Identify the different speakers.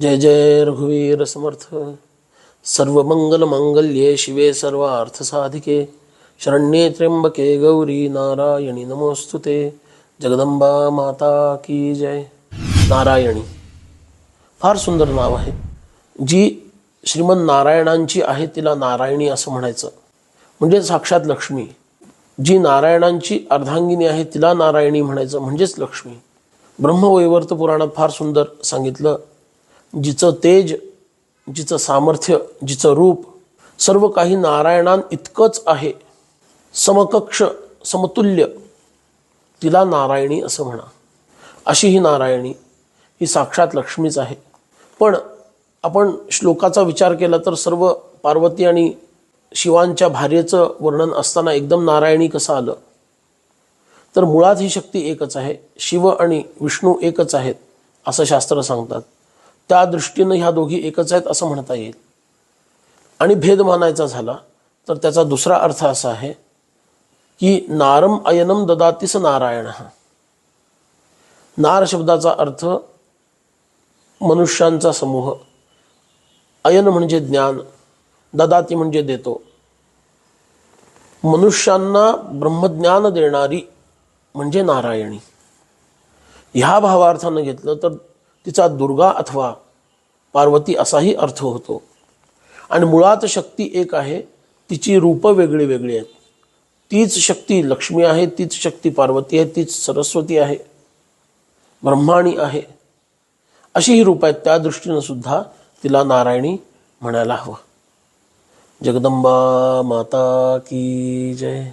Speaker 1: जय जय रघुवीर समर्थ। सर्व मंगल मंगल्ये शिवे सर्व अर्थ साधिके शरण्ये त्र्यंबके गौरी नारायणी नमोस्तुते जगदंबा माता की जय। नारायणी फार सुंदर नाव आहे। जी श्रीमंत नारायणांची आहे तिला नारायणी असं म्हणायचं. म्हणजे साक्षात लक्ष्मी. जी नारायणांची अर्धांगिनी आहे तिला नारायणी म्हणायचं म्हणजेच लक्ष्मी. ब्रह्मवैवर्त पुराणात फार सुंदर सांगितलं जिचं तेज जिचं सामर्थ्य जिचं रूप सर्व काही नारायणां इतकंच आहे. समकक्ष समतुल्य. तिला नारायणी असं म्हणा. अशी ही नारायणी ही साक्षात लक्ष्मीच आहे. पण आपण श्लोकाचा विचार केला तर सर्व पार्वती आणि शिवांच्या भार्येचं वर्णन असताना एकदम नारायणी कसं आलं? तर मुळात ही शक्ती एकच आहे. शिव आणि विष्णू एकच आहेत असं शास्त्र सांगतात. त्या दृष्टीनं ह्या दोघी एकच आहेत असं म्हणता येईल. आणि भेद मानायचा झाला तर त्याचा दुसरा अर्थ असा आहे की नारम अयनम ददातीस नारायण. नार शब्दाचा अर्थ मनुष्यांचा समूह. अयन म्हणजे ज्ञान ददाती म्हणजे देतो. मनुष्यांना ब्रह्मज्ञान देणारी म्हणजे नारायणी. ह्या भावार्थानं घेतलं तर तिचा दुर्गा अथवा पार्वती असाही अर्थ होतो. आणि मुळात शक्ती एक आहे तिची रूपं वेगळी वेगळी आहेत. तीच शक्ती लक्ष्मी आहे तीच शक्ती पार्वती आहे तीच सरस्वती आहे ब्रह्माणी आहे. अशी ही रूप आहेत. त्या दृष्टीनं सुद्धा तिला नारायणी म्हणायला हवं. जगदंबा माता की जय.